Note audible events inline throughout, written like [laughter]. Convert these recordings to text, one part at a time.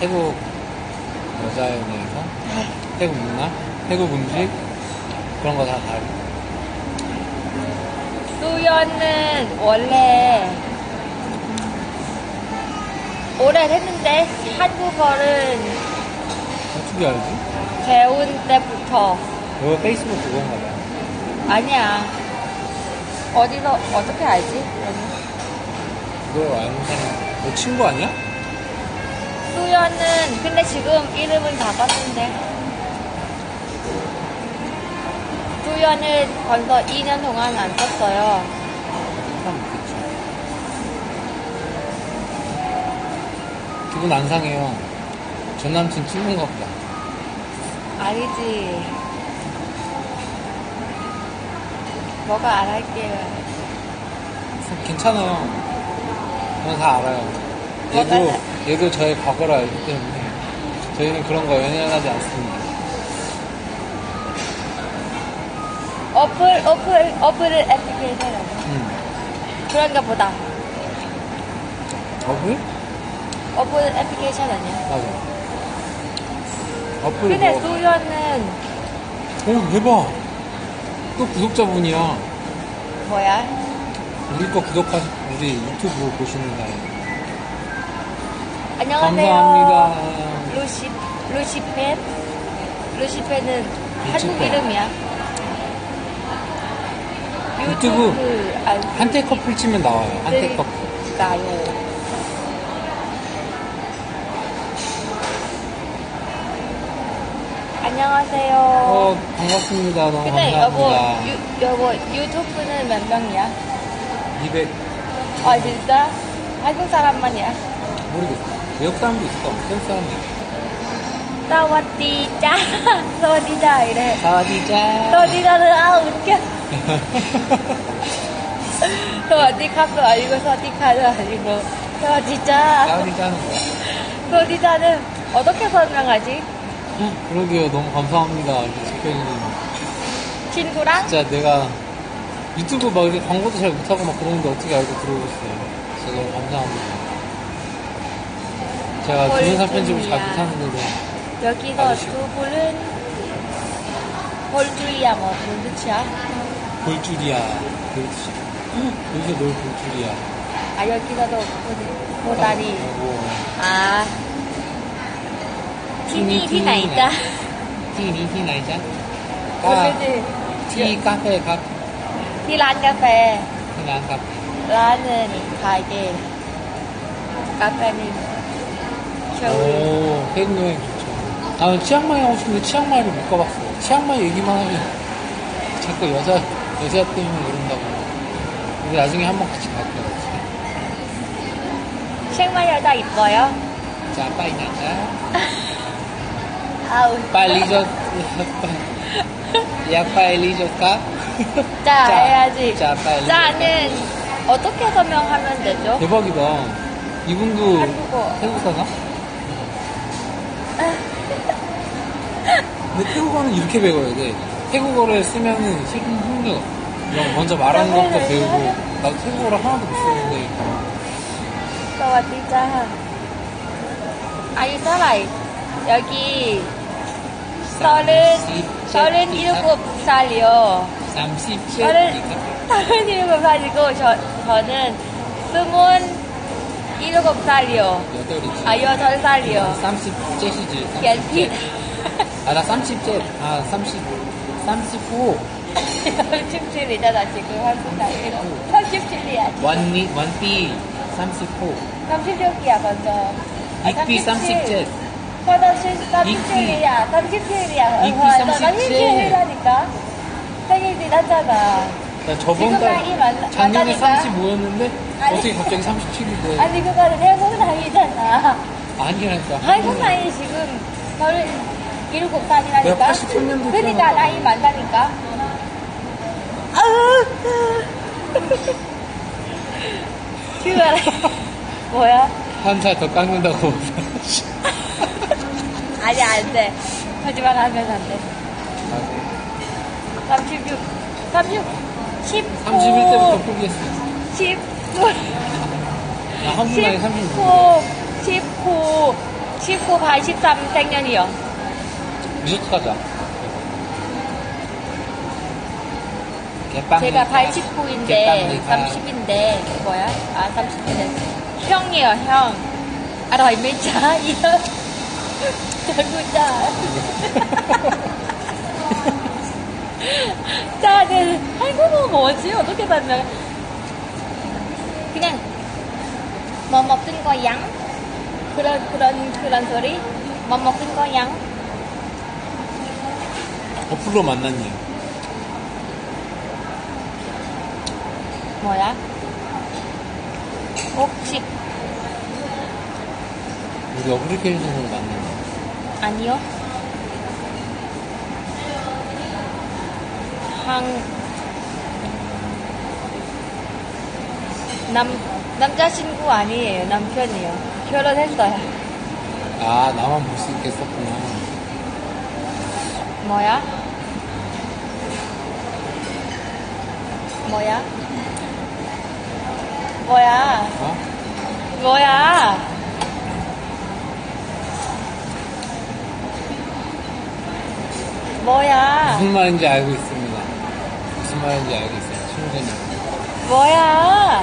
태국 여자연예에서 태국 문화, 태국 음식 그런 거 다 다르고 수연은 원래 오래 했는데 한국어를 어떻게 알지? 배운 때부터 이거 페이스북 그건가 봐. 아니야. 어디서 어떻게 알지? 그거 아는 사람 너 친구 아니야? 수연은 근데 지금 이름은 바꿨는데 수연을 벌써 2년 동안 안 썼어요. 기분 안 상해요. 전 남친 찍는 것 보다. 아니지. 뭐가 안 할게요. 괜찮아요. 저는 다 알아요. 얘도, 얘도 저의 과거를 알기 때문에 저희는 그런 거 연연하지 않습니다. 어플, 어플, 어플 애플리케이션 아니야? 음. 그런가 보다. 어플? 어플 애플리케이션 아니야? 맞아. 어플 근데 뭐. 수연은 오, 대박! 또 구독자분이야. 뭐야? 우리 거 구독하시, 우리 유튜브 보시는 날. 안녕하세요. 감사합니다. 루시, 루시펜? 루시펜은 한국. 이름이야. 유튜브 안 한때 커플 치면 나와요. 한때 네. 커플. 나요. 안녕하세요. 어, 반갑습니다. 너무 근데 여보, 감사합니다. 유, 여보 유튜브는 몇 명이야? 200, 아 진짜? 한국 사람만이야? 모르겠어. 외국 사람도 있어. 태국 사람도 있어. สวัสดีจ้า สวัสดีจ้า이래 사와디자. สวัสดีจ้าเลยอ้าว웃겨 สวัสดีครับ도 아니고 สวัสดีค่ะ도 아니고 สวัสดีจ้า 사와디자 하는 거야. สวัสดีจ้า는 어떻게 설명하지? 응, 그러게요. 너무 감사합니다. 이렇게 지켜주는. 친구랑? 진짜 내가 유튜브 막 이렇게 광고도 잘 못하고 막 그러는데 어떻게 알고 들어오셨어요. 진짜 너무 감사합니다. 제가 동영상 편집을 잘 꼴찌야. 못하는데도 여기서 아저씨가. 두 분은 볼줄이야 뭐 무슨 뜻이야? 볼 줄이야. 그렇지. 여기서 널 볼 줄이야. 아 여기서도 보- 보다리 뭐, 아 티니 티나이자 ที่นี้ที่ไหนจ๊ะ 모르지 ที่กาแฟครับ ที่ร้านกาแฟ ที่ร้านครับ ร้าน은 가게 카페는 겨울 오, 태국 여행 좋죠. 아, 치앙마이 하고 싶은데 치앙마이를 못 가봤어요. 치앙마이 얘기만 하면 [laughs] 자꾸 여자, 여자 때문에 그런다고. 우리 나중에 한 번 같이 갈 거야. 치앙마이 여자 이뻐요? 자, 빠이 나자. [laughs] 아우 빨리 저, 야, 빨리 저까? [laughs] 자, 자, 해야지 자, 빨리 자는 어떻게 설명하면 되죠? 대박이다. 이분도 한국어 태국 사나? 근데 태국어는 이렇게 배워야 돼. 태국어를 쓰면은 힘- 힘들어. 그냥 먼저 말하는 것부터 배우고. 나도 태국어를 하나도 못 쓰는데. สวัสดีจ้าอายุเท่าไหร่여기 서른 서른 일곱 살이요. 37. 서른 서른 일곱 살이고 저 저는 스물 일곱 살이요. 여덟이지. 아 여덟 살이요. 37이지. 갤피 아, 나 37. 아, 30. 39. 37이잖아 지금 한국 나이로 37이야. 원니, 원피 39. 36이야 먼저. 아, 익비 37. 37이야. 37이야. 익비 37. 37이라니까. 생일 지났잖아. 나 저번 달, 작년에 많다니까? 35였는데, 아니. 어떻게 갑자기 37이 돼? 아니 그거는 한국 나이잖아. 아니라니까. 한국 나이 지금 서른 일곱 살이라니까. 내가 83년도 그러니까. 나이 많다니까. 아우. [laughs] 지금 알아. [laughs] 뭐야? 한 살 더 깎는다고. [laughs] 아니 안 돼. 거짓말 하면 안 돼. 36, 36, 10, 31 때부터 포기했어. 10, 나 한국 나이 36. 19, 19, 19, 83 생년이요. 리조트 가자. 개빵. 제가 89인데 30인데 뭐야? 아 30인데 형이에요 형. 알아요 mấy 이요. 결국 짜. 짜는 한국어 뭐지? 어떻게? 그냥 뭐 먹든 거 양? 그런 그런 그런 소리? 뭐 먹든 거 양? 어플로 만났니? 뭐야? 혹시 우리 어플리케이션으로 만났니? 아니요. 한, 남, 남자친구 아니에요. 남편이요. 결혼했어요. 아, 나만 볼 수 있겠었구나. 뭐야? 뭐야? 뭐야? 어? 뭐야? 뭐야? 무슨 말인지 알고 있습니다. 무슨 말인지 알고 있어요. 충분히. 뭐야?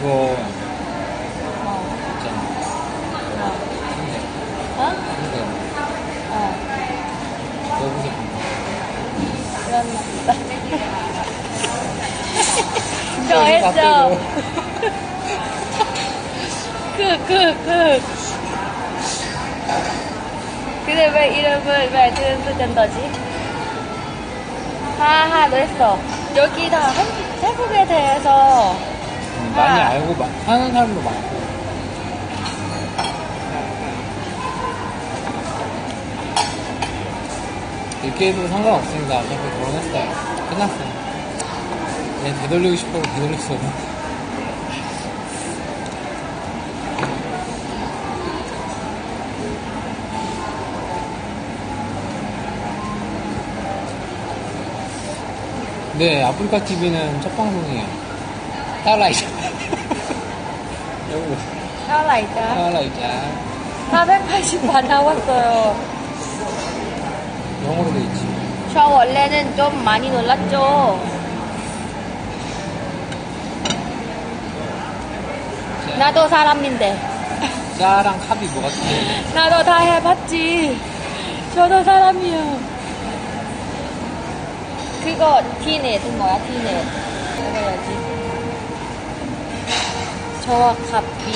그거 어, 있잖아. 어, 근데, 어? 나? 그, 그, 그. 근데 왜 이름을 왜 드는 던더지? 하하도 했어. 여기 다 한국, 태국에 대해서 음, 많이 아. 알고 마, 하는 사람도 많고. 이렇게 해도 상관없습니다. 어차피 결혼했어요 끝났어요. 그냥 되돌리고 싶어도 되돌릴 수 없는. 네, 아프리카 TV는 첫 방송이에요. 따라이죠. 4 0 0 0 원이자 480만 나왔어요. 영어로 돼 있지. 저 원래는 좀 많이 놀랐죠. 나도 사람인데. 짜랑 합이 뭐 같아? 나도 다 해봤지. 저도 사람이요. 그거 D넷은 뭐야? D넷. 해봐야지. 저와 값이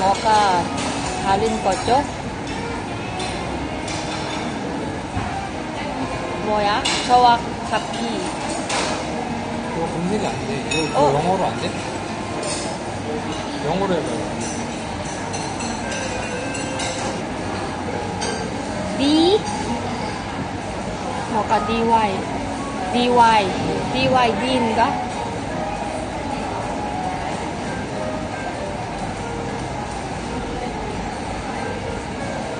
뭐가 다른 거죠? 뭐야? 저와 값이 그거 검색이 안 돼. 이거 어. 영어로 안 돼? 영어로 해봐요. D 뭐가 DY DY DYD인가?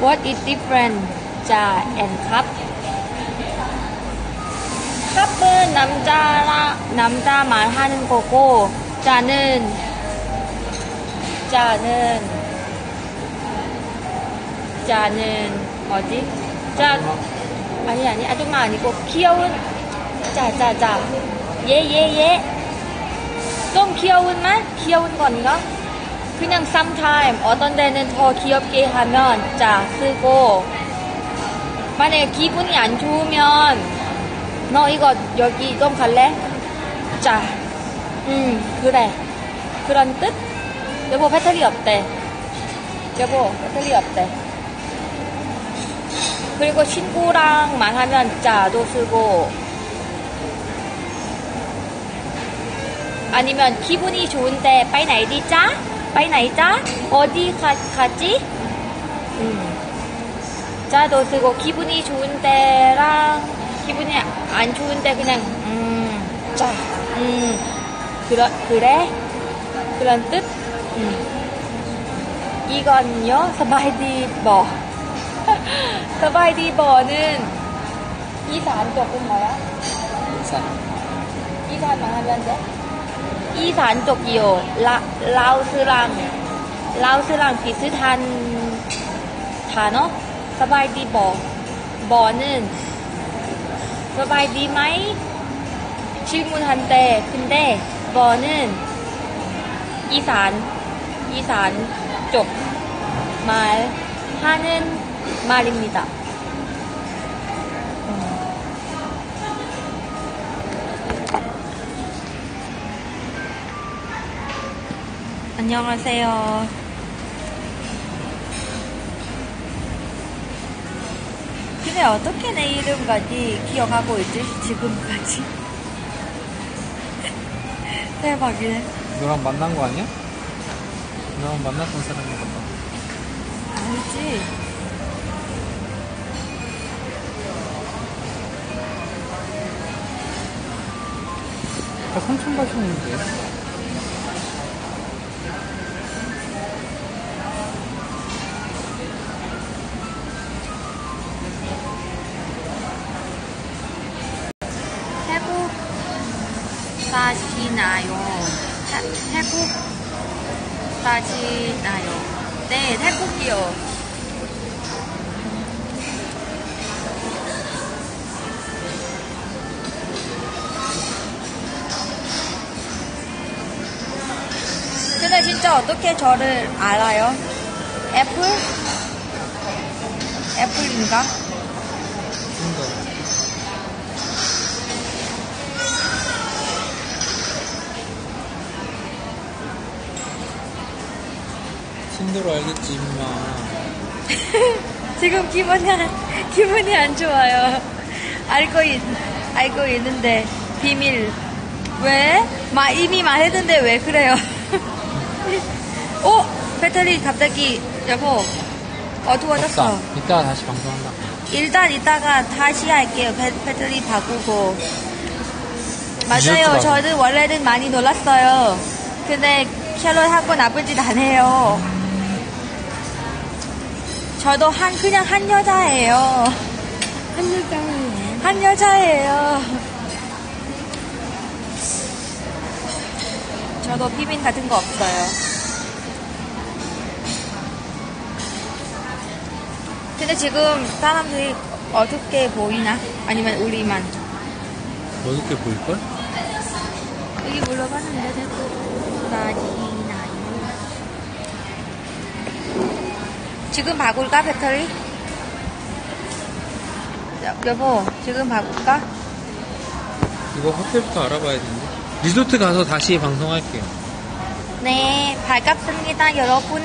What is different 자 and cup? 컵은 남자라 남자 말하는 거고 자는 자는 자는 뭐지? 자 아니 아니 아줌마 아니고 귀여운 자자자 예예예 좀 귀여운 말 귀여운 건가? 그냥 sometime 어떤 데는 더 귀엽게 하면 자 쓰고 만약에 기분이 안 좋으면 너 이거 여기 좀 갈래? 자, 음 그래 그런 뜻? 여보 배터리 없대 여보 배터리 없대 그리고 친구랑 말하면 자도 쓰고 아니면 기분이 좋은데 나이디 짜? 빠이 나이 짜? 어디 가, 가지? 음. 짜도 쓰고 기분이 좋은 때랑 기분이 안 좋은 때 그냥 음, 짜, 음, 그러, 그래 그런 뜻. 음. 이건요 스바이디 버. 스바이디 [laughs] 버는 이산 쪽은 뭐야? 인사. 이산만 하면 돼? 이산 쪽이요. 라, 라오스랑 라오스랑 비슷한 단어? 스바이디 버. 버는 스바이디 마이? 질문한 때 근데 버는 이산 이산 쪽 말하는 말입니다. 안녕하세요. 근데 어떻게 내 이름까지 기억하고 있지? 지금까지. [laughs] 대박이네. 너랑 만난 거 아니야? 너랑 만났던 사람인가 봐. 아니지. 아, 삼촌 가시는데. 진짜 어떻게 저를 알아요? 애플? 애플인가? 친구로 알겠지, 임마. [laughs] 지금 기분이 안, 기분이 안 좋아요. 알고 있, 알고 있는데 비밀. 왜? 마 이미 말했는데 왜 그래요? 오 배터리 갑자기 여보 어두워졌어. 없다. 이따가 다시 방송한다. 일단 이따가 다시 할게요. 배, 배터리 바꾸고. 맞아요. 저는 원래는 많이 놀랐어요. 근데 샬롯하고 나쁜 짓 안 해요. 저도 한 그냥 한 여자예요. 한 여자예요. 한 여자예요. 저도 비밀 같은 거 없어요. 근데 지금 사람들이 어떻게 보이나? 아니면 우리만? 어둡게 보일걸? 여기 물어봤는데 대고 나지 나요? 지금 바꿀까 배터리? 여, 여보 지금 바꿀까? 이거 호텔부터 알아봐야 되는데. 리조트 가서 다시 방송할게요. 네 반갑습니다 여러분